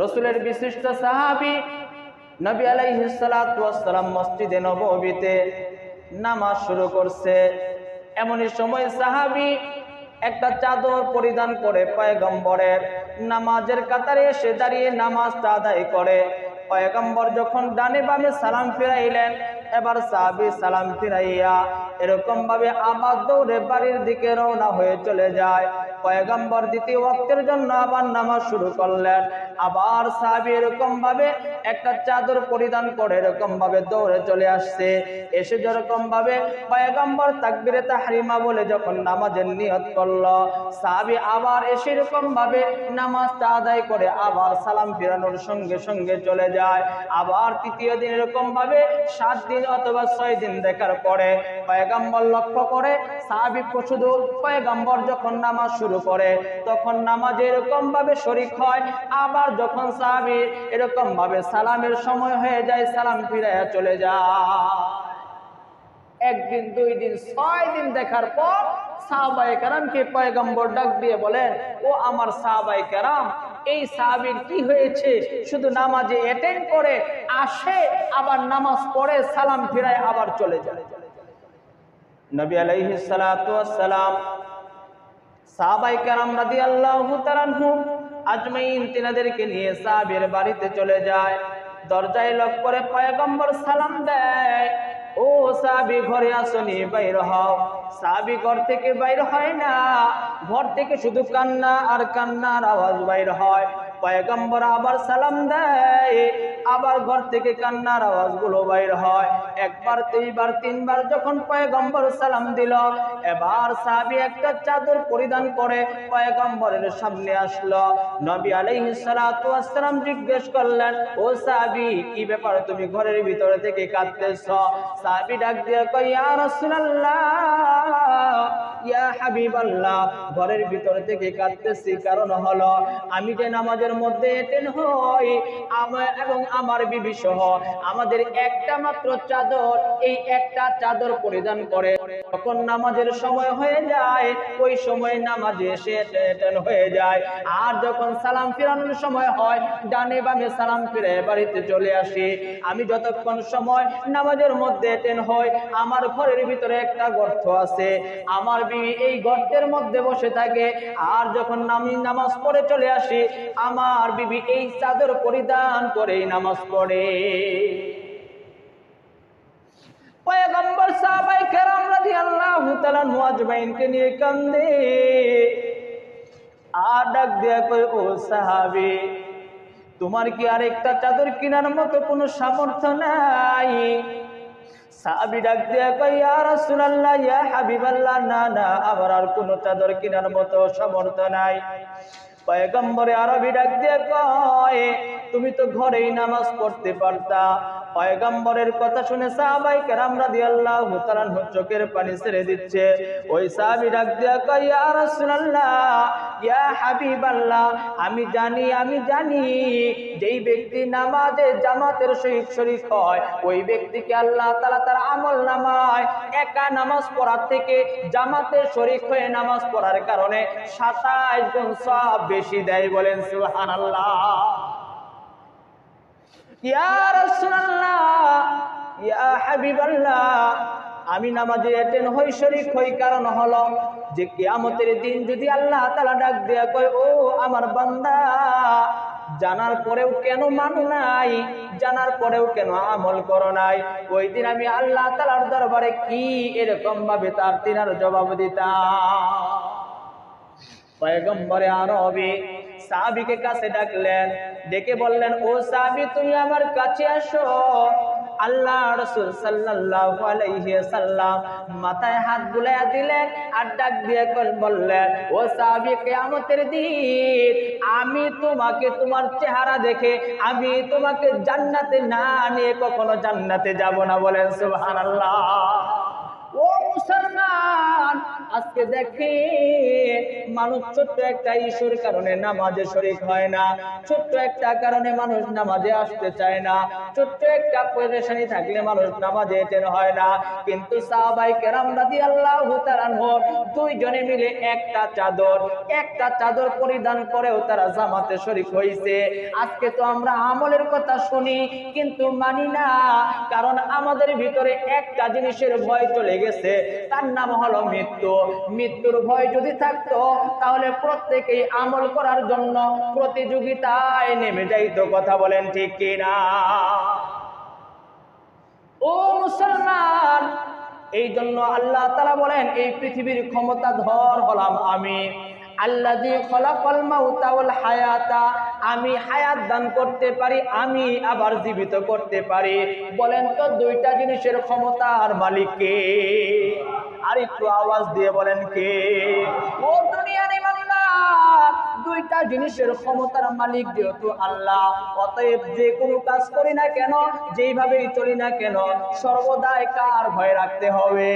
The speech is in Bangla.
রসুলের বিশিষ্ট সাহাবি নবী আলাইহিসালাম মসজিদে নবীতে নামাজ শুরু করছে। এমনই সময় সাহাবি একটা চাদর পরিধান করে পয়গম্বরের নামাজের কাতারে এসে দাঁড়িয়ে নামাজটা আদায় করে। পয়গম্বর যখন ডানে বামে সালাম ফিরাইলেন, এবার সাহাবি সালাম ফিরাইয়া এরকম ভাবে আবার দৌড়ে বাড়ির দিকে রওনা হয়ে চলে যায়। পয়গম্বর দ্বিতীয় ওয়াক্তের জন্য আবার নামাজ শুরু করলেন। আবার সাহাবি এরকম ভাবে একটা চাদর পরিধান করে এরকম ভাবে দৌড়ে চলে আসছে। এসে যেরকম ভাবে পয়গম্বর তাকবিরে তাহরিমা বলে যখন নামাজের নিয়ত করল, সাহাবি আবার এসে এরকম ভাবে নামাজটা আদায় করে আবার সালাম ফিরানোর সঙ্গে সঙ্গে চলে যায়। আবার তৃতীয় দিন এরকম ভাবে সাত দিন অথবা ছয় দিন দেখার পরে পয়গম্বর লক্ষ্য করে সাহাবি শুধু পয়গম্বর যখন নামাজ শুরু করে তখন নামাজ এরকম ভাবে শরিক হয়, আবার যখন সাহাবি এরকম ভাবে সালামের সময় হয়ে যায়, সালাম ফিরাইয়া চলে যায়। একদিন, দুই দিন, ছয় দিন দেখার পর সাহাবাই কারামকে পয়গম্বর ডাক দিয়ে বলেন, ও আমার সাহাবাই কারাম, এই সাহাবির কি হয়েছে? শুধু নামাজে অ্যাটেন্ড করে, আসে, আবার নামাজ পড়ে, সালাম ফিরায়, আবার চলে যায়। নবী আলাইহি সালাম সাহাবাই কারাম রাদিয়াল্লাহু তাআলাহু আজমাইন তিনাদেরকে নিয়ে সাহাবের বাড়িতে চলে যায়। দরজায় লক করে পয়গম্বর সালাম দেয়, ও সাবি ঘরে আসনি, বাইর হও। সাবি ঘর থেকে বাইর হয় না, ঘর থেকে শুধু কান্না আর কান্নার আওয়াজ বাইর হয়। পয়গম্বর আবার সালাম দেয়। আবার ঘর থেকে কান্নার আওয়াজগুলো বাইর হয়। একবার, দুইবার, তিনবার যখন পয়গম্বর সালাম দিল, এবার সাহাবি একটা চাদর পরিধান করে পয়গম্বরের সামনে আসলো। নবী ওয়াসসালাম জিজ্ঞেস করলেন, ও সাহাবি, কি ব্যাপার তুমি ঘরের ভিতরে থেকে কাঁদতেছ? সাহাবি ডাক দিয়ে কই ইয়া রাসূলুল্লাহ, ইয়া হাবিবাল্লাহ, ঘরের ভিতরে থেকে কাঁদতেছি। কারণ হলো, আমি যে নামাজের মধ্যে এটেন হই। আমার এবং আমার বিবি সহ আমাদের একটা মাত্র চাদর, এই একটা চাদর পরিধান করে। তখন নামাজের সময় হয়ে যায়, ওই সময় নামাজে এসে এটেন হয়ে যায়। আর যখন সালাম ফিরানোর সময় হয়, ডানে বামে সালাম ফিরে বাড়িতে চলে আসি। আমি যতক্ষণ সময় নামাজের মধ্যে এটেন হই, আমার ঘরের ভিতরে একটা গর্ত আছে। আমার বিবি এই গর্তের মধ্যে বসে থাকে। আর যখন আমি নামাজ পড়ে চলে আসি, আমার বিবি এই চাদর পরিধান করে নামাজ পড়ে। পয়গম্বর সাহাবাই কেরাম রাদিয়াল্লাহু তাআলা মুআজমাইনকে নিয়ে কান্দে। আর ডাক দেয়া কই ও সাহাবী, তোমার কি আরেকটা চাদর কেনার মতো কোনো সামর্থ্য নাই? সাহাবি ডাক দিয়া কই ইয়া রাসূলুল্লাহ, ইয়া হাবিবাল্লাহ, না না, আমার আর কোনো চাদর কেনার মতো সামর্থ্য নাই। পয়গম্বরে আরবি ডাক দিয়ে কয়, তুমি তো ঘরেই নামাজ পড়তে পারতা। পয়গম্বরের কথা শুনে সাহাবাই কেরাম রাদিয়াল্লাহু আল্লাহ চোখের পানি ছেড়ে দিচ্ছে। ওই সাহাবি ডাক দিয়া কয় রাসূলুল্লাহ ইয়া হাবিবাল্লাহ, আমি জানি আমি জানি, যেই ব্যক্তি নামাজে জামাতের সহিত শরীক হয়, ওই ব্যক্তিকে আল্লাহ তাআলা তার আমল নামায়। একা নামাজ পড়ার থেকে জামাতে শরীক হয়ে নামাজ পড়ার কারণে 27 গুণ সব বেশি দেয় বলেন সুবহানাল্লাহ। ইয়া রাসূলুল্লাহ, ইয়া হাবিবাল্লাহ আমি নামাজে এটেন হই শরীক হই, কারণ হলো যে কিয়ামতের দিন যদি আল্লাহ তালা ডাক দেয়া কয়, ও আমার বান্দা, জানার পরেও কেন মানো নাই? জানার পরেও কেন আমল করো নাই? ওই দিন আমি আল্লাহ তালার দরবারে কি এরকম ভাবে তার তিনার জবাব দিতাম। পয়গম্বরে আরবি সাহাবিকে কাছে ডাকলেন, ডেকে বললেন, ও সাহাবি, তুমি আমার কাছে আসো। আল্লাহ রসুল সাল্লাহ মাথায় হাত বুলাইয়া দিলেন আর ডাক দিয়ে বললেন, ও সাহাবি, কেয়ামতের দিন আমি তোমাকে তোমার চেহারা দেখে, আমি তোমাকে জান্নাতে না নিয়ে কখনো জান্নাতে যাব না। বলেন, সুবহানাল্লাহ। আজকে দেখে মানুষ ছোট্ট একটা ইস্যুর কারণে নামাজে শরিক হয় না, ছোট্ট একটা কারণে মানুষ নামাজে আসতে চায় না, ছোট্ট একটা পরেশানি থাকলে মানুষ নামাজে এটেন হয় না। কিন্তু সাহাবাই কেরাম রাদি আল্লাহ দুইজনে মিলে একটা চাদর একটা চাদর পরিধান করেও তারা জামাতে শরিক হয়েছে আজকে তো আমরা আমলের কথা শুনি, কিন্তু মানি না, কারণ আমাদের ভিতরে একটা জিনিসের ভয় চলে গেছে, তার নাম হলো মৃত্যু। মৃত্যুর ভয় যদি থাকতো, তাহলে প্রত্যেকেই আমল করার জন্য প্রতিযোগিতায় নেমে যাইতো। কথা বলেন ঠিক কিনা? ও মুসলমান, এই জন্য আল্লাহ তারা বলেন, এই পৃথিবীর ক্ষমতা ধর হলাম আমি। ওয়াল হায়াতা, আমি হায়াত দান করতে পারি, আমি আবার জীবিত করতে পারি। বলেন তো দুইটা জিনিসের ক্ষমতার মালিক কে? আর একটু আওয়াজ দিয়ে বলেন কে? ও দুনিয়ার ইমানদার, দুইটা জিনিসের ক্ষমতার মালিক যেহেতু আল্লাহ, অতএব যে কোনো কাজ করি না কেন, যেইভাবেই চলি না কেন, সর্বদাই কার ভয় রাখতে হবে?